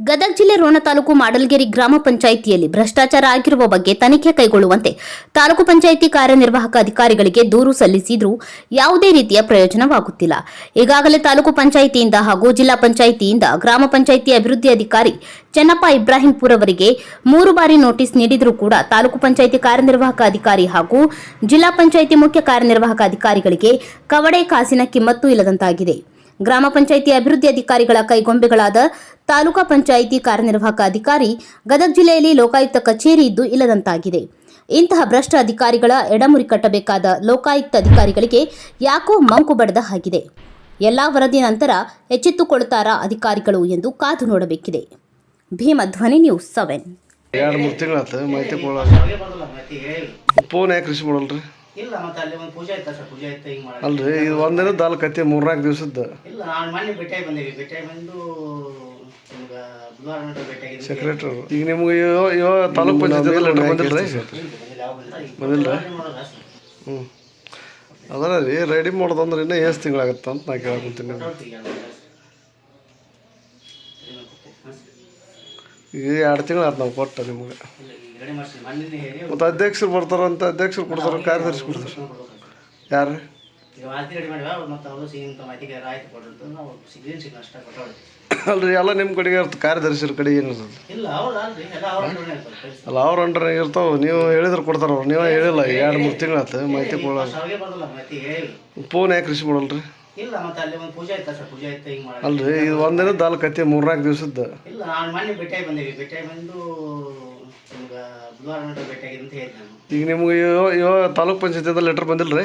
ಗದಗ ಜಿಲ್ಲೆ ರೋಣ ತಾಲೂಕು ಮಾಡಲ್ಗೆರೆ ಗ್ರಾಮ ಪಂಚಾಯಿತಿಯಲ್ಲಿ ಭ್ರಷ್ಟಾಚಾರ ಆಗಿರುವ ಬಗ್ಗೆ ತನಿಖೆ ಕೈಗೊಳ್ಳುವಂತೆ ತಾಲೂಕು ಪಂಚಾಯಿತಿ ಕಾರ್ಯನಿರ್ವಾಹಕ ಅಧಿಕಾರಿಗಳಿಗೆ ದೂರು ಸಲ್ಲಿಸಿದ್ರೂ ಯಾವುದೇ ರೀತಿಯ ಪ್ರಯೋಜನವಾಗುತ್ತಿಲ್ಲ. ಈಗಾಗಲೇ ತಾಲೂಕು ಪಂಚಾಯಿತಿಯಿಂದ ಹಾಗೂ ಜಿಲ್ಲಾ ಪಂಚಾಯಿತಿಯಿಂದ ಗ್ರಾಮ ಪಂಚಾಯಿತಿ ಅಭಿವೃದ್ಧಿ ಅಧಿಕಾರಿ ಚೆನ್ನಪ್ಪ ಇಬ್ರಾಹಿಂಪುರ್ ಅವರಿಗೆ ಮೂರು ಬಾರಿ ನೋಟಿಸ್ ನೀಡಿದರೂ ಕೂಡ ತಾಲೂಕು ಪಂಚಾಯಿತಿ ಕಾರ್ಯನಿರ್ವಾಹಕ ಅಧಿಕಾರಿ ಹಾಗೂ ಜಿಲ್ಲಾ ಪಂಚಾಯಿತಿ ಮುಖ್ಯ ಕಾರ್ಯನಿರ್ವಾಹಕ ಅಧಿಕಾರಿಗಳಿಗೆ ಕವಡೆ ಕಾಸಿನ ಕಿಮ್ಮತ್ತು ಇಲ್ಲದಂತಾಗಿದೆ. ಗ್ರಾಮ ಪಂಚಾಯಿತಿ ಅಭಿವೃದ್ಧಿ ಅಧಿಕಾರಿಗಳ ಕೈಗೊಂಬೆಗಳಾದ ತಾಲೂಕಾ ಪಂಚಾಯಿತಿ ಕಾರ್ಯನಿರ್ವಾಹಕ ಅಧಿಕಾರಿ, ಗದಗ ಜಿಲ್ಲೆಯಲ್ಲಿ ಲೋಕಾಯುಕ್ತ ಕಚೇರಿ ಇದ್ದು ಇಲ್ಲದಂತಾಗಿದೆ. ಇಂತಹ ಭ್ರಷ್ಟ ಅಧಿಕಾರಿಗಳ ಎಡಮುರಿ ಕಟ್ಟಬೇಕಾದ ಲೋಕಾಯುಕ್ತ ಅಧಿಕಾರಿಗಳಿಗೆ ಯಾಕೋ ಮಂಕು ಬಡದ ಹಾಗಿದೆ. ಎಲ್ಲಾ ವರದಿ ನಂತರ ಎಚ್ಚೆತ್ತುಕೊಳ್ಳುತ್ತಾರಾ ಅಧಿಕಾರಿಗಳು ಎಂದು ಕಾದು ನೋಡಬೇಕಿದೆ. Bheemadhwani news seven. ಇಲ್ಲ ಮತ್ತೆ ಅಲ್ಲಿ ಒಂದು ಪೂಜೆ ಆಯ್ತಾ ಸರ್? ಪೂಜೆ ಆಯ್ತಾ ಹಿಂಗೆ ಮಾಡಿ ಅಲ್ರಿ ಇದು ಒಂದಿನದ ಅಲ್ಲ ಕತೆ ಮೂರ್ನಾಲ್ಕು ದಿವಸದ್ದು. ಇಲ್ಲ ನಾನು ಮೊನ್ನೆ ಭೇಟಿಯಾಗಿ ಬಂದೀವಿ. ಭೇಟಿಯಾಗಿ ಬಂದು ನಿಮ್ಗೆ ಬುಧವಾರ ನೋಡ್ರಿ ಭೇಟಿಯಾಗಿದ್ದು ಸೆಕ್ರೆಟರಿ ಈಗ ನಿಮ್ಗೆ ಇವ ಇವ ತಾಲೂಕ್ ಪಂಚಾಯತ್ ಲೆಟರ್ ಬಂದಿಲ್ಲ. ಹ್ಞೂ ಅದಲ್ಲ ರೀ ರೆಡಿ ಮಾಡೋದಂದ್ರೆ ಇನ್ನೂ ಎಷ್ಟು ತಿಂಗಳಾಗತ್ತೆ ಅಂತ ನಾ ಕೇಳಕೊಂತೀನಿ. ಈಗ ಎರಡು ಅಷ್ಟೇ. ಆಯ್ತು ನಾವು ಕೊಟ್ಟು ನಿಮ್ಗೆ. ಮತ್ತು ಅಧ್ಯಕ್ಷರು ಬರ್ತಾರಂತ ಅಧ್ಯಕ್ಷರು ಕೊಡ್ತಾರೆ ಕಾರ್ಯದರ್ಶಿ ಕೊಡ್ತಾರೆ? ಯಾರು? ಅಲ್ರಿ ಎಲ್ಲ ನಿಮ್ಮ ಕಡೆಗೆ ಇರ್ತ ಕಾರ್ಯದರ್ಶಿರ ಕಡೆ ಏನು ಕೆಲ್ಸ. ಅಲ್ಲ ಅವ್ರ ಅಂಡ್ರೆ ಇರ್ತಾವೆ. ನೀವು ಹೇಳಿದ್ರೆ ಕೊಡ್ತಾರೆ ಅವ್ರು. ನೀವು ಹೇಳಿಲ್ಲ ಎರಡು ಮೂರು ತಿಂಗಳಾಯ್ತು ಮಾಹಿತಿ ಹೇಳಿ ಫೋನ್ ಯಾಕೆ ರಿಸೀವ್ ಮಾಡಲ್ರಿ? ಇಲ್ಲ ಮತ್ತೆ ಅಲ್ಲಿ ಒಂದು ಪೂಜೆ ಇತ್ತ ಸರ್? ಪೂಜೆ ಆಯ್ತಾ ಹಿಂಗೆ ಮಾಡಿ ಅಲ್ರಿ ಇದು ಒಂದಿನದ ಅಲ್ಲ ಕತೆ ಮೂರ್ನಾಲ್ಕು ದಿವಸದ್ದು. ಇಲ್ಲ ನಾನು ಮೊನ್ನೆ ಭೇಟಿಯಾಗಿ ಬಂದೀವಿ. ಭೇಟಿಯಾಗಿ ಬಂದು ನಿಮ್ಗೆ ಬುಧವಾರ ನೋಡ್ರಿ ಭೇಟಿಯಾಗಿದೆ ಅಂತ ಹೇಳಿದ್ದೆ ನಾನು. ಈಗ ನಿಮ್ಗೆ ಇವಾಗ ತಾಲೂಕು ಪಂಚಾಯತಿಂದ ಲೆಟರ್ ಬಂದಿಲ್ಲ ರೀ